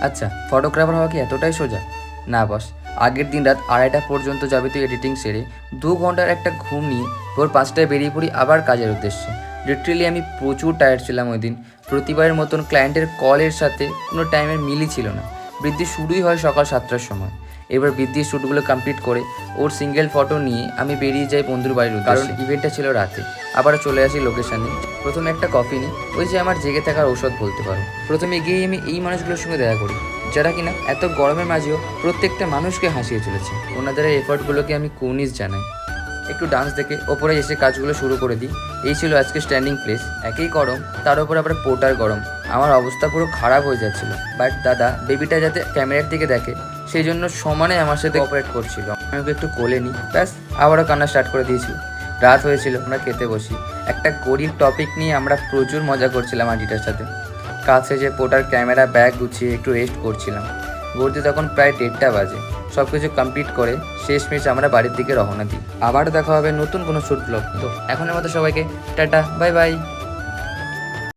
আচ্ছা ফটোগ্রাফার হওয়া কি এতটাই সোজা? না, বস। আগের দিন রাত আড়াইটা পর্যন্ত যাবতীয় এডিটিং সেরে দু ঘণ্টার একটা ঘুম নিয়ে ভোর পাঁচটায় বেরিয়ে পড়ি আবার কাজের উদ্দেশ্যে। লিটারেলি আমি প্রচুর টায়ার্ড ছিলাম ওই দিন। প্রতিবারের মতন ক্লায়েন্টের কলের সাথে কোনো টাইমের মিলই ছিল না। বৃদ্ধি শুরুই হয় সকাল সাতটার সময়। এবার বৃদ্ধির শ্যুটগুলো কমপ্লিট করে ওর সিঙ্গেল ফটো নিয়ে আমি বেরিয়ে যাই বন্ধুর বাড়ির কারণ ইভেন্টটা ছিল রাতে। আবার চলে আসি লোকেশানে প্রথমে একটা কফি নিই। ওই যে আমার জেগে থাকার ঔষধ বলতে পারো। প্রথমে গিয়েই আমি এই মানুষগুলোর সঙ্গে দেখা করি। যারা কিনা এত গরমের মাঝেও প্রত্যেকটা মানুষকে হাসিয়ে চলেছে। ওনাদের এফার্টগুলোকে আমি কৌনিস জানাই। একটু ডান্স দেখে ওপরে এসে কাজগুলো শুরু করে দিই। এই ছিল আজকে স্ট্যান্ডিং প্লেস একই গরম, তার উপর আবার পোটার গরম। আমার অবস্থা পুরো খারাপ হয়ে যাচ্ছিল। বাট দাদা বেবিটা যাতে ক্যামেরার দিকে দেখে, সেই জন্য সমানে আমার সাথে অপারেট করছিল। আমি ওকে একটু কোলে নিই। ব্যাস, আবারও কান্না স্টার্ট করে দিয়েছি রাত হয়েছিল, আমরা খেতে বসি। একটা গরিব টপিক নিয়ে আমরা প্রচুর মজা করছিলাম আন্টিটার সাথে। কাছে যে পোটার ক্যামেরা ব্যাগ গুছিয়ে একটু রেস্ট করছিলাম। ঘুরতে তখন প্রায় দেড়টা বাজে। সব কিছু কমপ্লিট করে শেষমেশ আমরা বাড়ির দিকে রওনা দিই। আবার দেখা হবে নতুন কোনো শ্যুট ব্লগ তো এখনের মতো সবাইকে টাটা বাই বাই